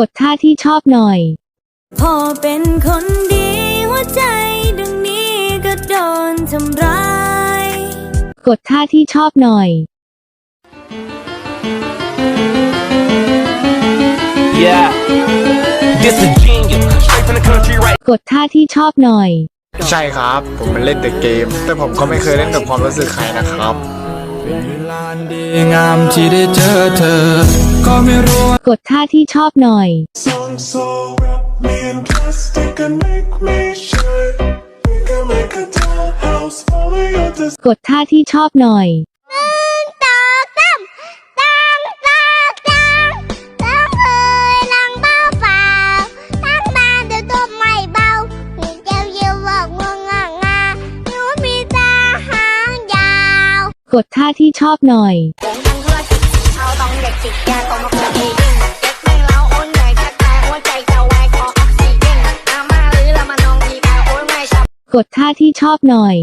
กดท่าที่ชอบหน่อย พอเป็นคนดีหัวใจดังนี้ก็โดนทำร้าย กดท่าที่ชอบหน่อย Yeah. This a genius, straight from the country right กดท่าที่ชอบหน่อย ใช่ครับ ผมมันเล่นแต่เกม แต่ผมก็ไม่เคยเล่นกับความรู้สึกใครนะครับ เป็นเวลาดีงามที่ได้เจอเธอก็ ไม่รู้ว่ากดท่าที่ชอบหน่อย Song so wrap me in plastic and make me shine. We can make a dollhouse, follow your design. กดท่าที่ชอบหน่อยต่อตั้มตั้งต่อตั้งตั้งเอ่ยลังเบาเปล่าตั้งมาเดี๋ยวตัวไม่เบาหนูเจ้าเยี่ยวบอกงงงางาหนูมีตาหางยาวกดท่าที่ชอบหน่อยทั้งธุรกิจ เอาต้องเด็กจิกยาต้องมาคุยเองเจ็บไม่เล้าโอนใหญ่แค่แต่หัวใจจะวายขอออกซิเจนอามาหรือละมานองทีกาโอนไม่ชับกดท่าที่ชอบหน่อย